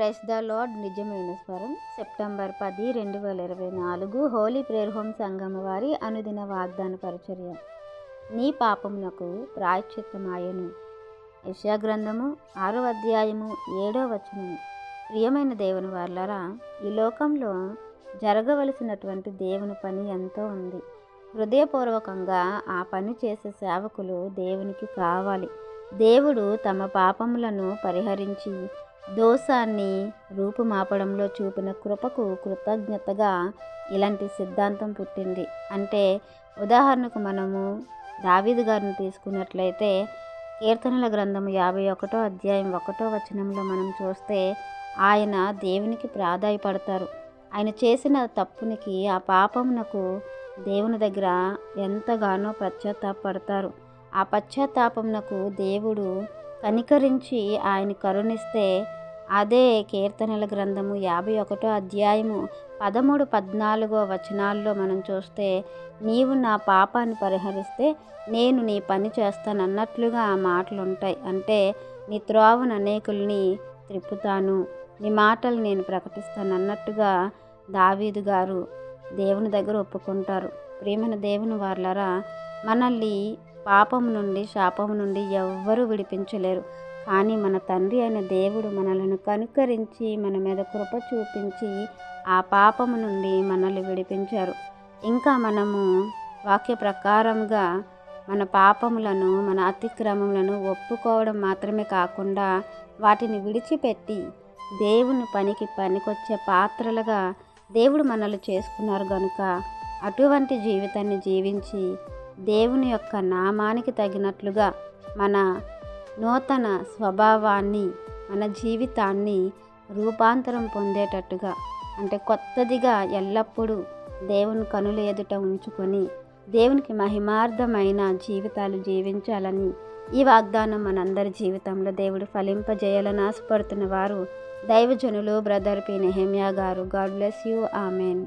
Press the lord నిజమైన స్వరం September పది రెండు వేల ఇరవై నాలుగు హోలీ ప్రేయర్ హోమ్ సంఘం వారి అనుదిన వాగ్దాన పరిచర్య. నీ పాపమునకు ప్రాయశ్చిత్తమాయను. యశా గ్రంథము ఆరో అధ్యాయము ఏడో వచనము. ప్రియమైన దేవుని వాళ్ళరా ఈ లోకంలో జరగవలసినటువంటి దేవుని పని ఎంతో ఉంది. హృదయపూర్వకంగా ఆ పని చేసే సేవకులు దేవునికి కావాలి. దేవుడు తమ పాపములను పరిహరించి దోషాన్ని రూపుమాపడంలో చూపిన కృపకు కృతజ్ఞతగా ఇలాంటి సిద్ధాంతం పుట్టింది. అంటే ఉదాహరణకు మనము దావీదు గారిని తీసుకున్నట్లయితే కీర్తనల గ్రంథం యాభై ఒకటో అధ్యాయం ఒకటో వచనంలో మనం చూస్తే ఆయన దేవునికి ప్రాధాయపడతారు. ఆయన చేసిన తప్పునికి ఆ పాపమునకు దేవుని దగ్గర ఎంతగానో పశ్చాత్తాపడతారు ఆ పశ్చాత్తాపమునకు దేవుడు కనికరించి ఆయన కరుణిస్తే అదే కీర్తనల గ్రంథము యాభై ఒకటో అధ్యాయము పదమూడు పద్నాలుగో వచనాల్లో మనం చూస్తే నీవు నా పాపాన్ని పరిహరిస్తే నేను నీ పని చేస్తానన్నట్లుగా ఆ మాటలు ఉంటాయి అంటే నీ త్రోవను అనేకుల్ని త్రిప్పుతాను నీ మాటలు నేను ప్రకటిస్తానన్నట్టుగా దావీదు గారు దేవుని దగ్గర ఒప్పుకుంటారు. ప్రేమైన దేవుని వాళ్ళరా మనల్ని పాపం నుండి శాపం నుండి ఎవ్వరూ విడిపించలేరు. కానీ మన తండ్రి అయిన దేవుడు మనలను కనుకరించి మన మీద కృప చూపించి ఆ పాపము నుండి మనల్ని విడిపించారు. ఇంకా మనము వాక్య ప్రకారంగా మన పాపములను మన అతిక్రమములను ఒప్పుకోవడం మాత్రమే కాకుండా వాటిని విడిచిపెట్టి దేవుని పనికి పనికొచ్చే పాత్రలుగా దేవుడు మనల్ని చేసుకున్నారు కనుక అటువంటి జీవితాన్ని జీవించి దేవుని యొక్క నామానికి తగినట్లుగా మన నూతన స్వభావాన్ని మన జీవితాన్ని రూపాంతరం పొందేటట్టుగా అంటే కొత్తదిగా ఎల్లప్పుడూ దేవుని కనుల ఎదుట ఉంచుకొని దేవునికి మహిమార్థమైన జీవితాలు జీవించాలని ఈ వాగ్దానం మనందరి జీవితంలో దేవుడు ఫలింపజేయాలని ఆశపడుతున్న వారు దైవజనులు బ్రదర్ పి. నెహమ్యా గారు. God bless you. Amen.